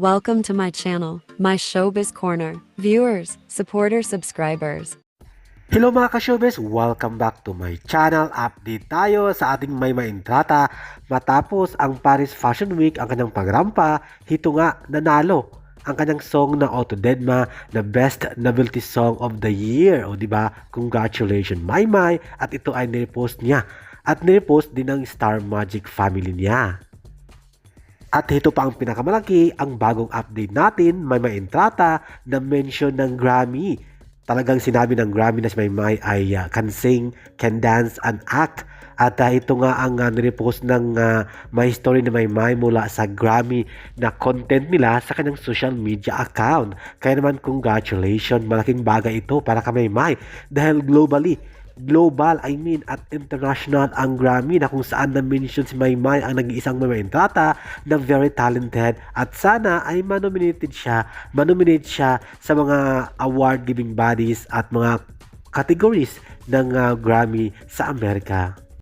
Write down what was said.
Welcome to my channel, my showbiz corner. Viewers, supporters, subscribers. Hello mga ka-showbiz! Welcome back to my channel. Update tayo sa ating may maintrata. Matapos ang Paris Fashion Week ang kanyang pagrampa, hito nga nanalo ang kanyang song na Auto Dedma na Best Novelty Song of the Year. O ba? Congratulations, Mai Mai! At ito ay nirepost niya. At nirepost din ng Star Magic family niya. At ito pa ang pinakamalaki, ang bagong update natin, may maintrata na mention ng Grammy. Talagang sinabi ng Grammy na si Maymay ay uh, can sing, can dance, and act. At uh, ito nga ang uh, nirepost ng uh, My Story ni Maymay mula sa Grammy na content nila sa kanyang social media account. Kaya naman congratulations, malaking bagay ito para kay Maymay dahil globally global, I mean, at international ang Grammy na kung saan na-mention si Maymay ang nag-iisang Maymayntrata na very talented at sana ay manominated siya, manominate siya sa mga award-giving bodies at mga categories ng uh, Grammy sa Amerika.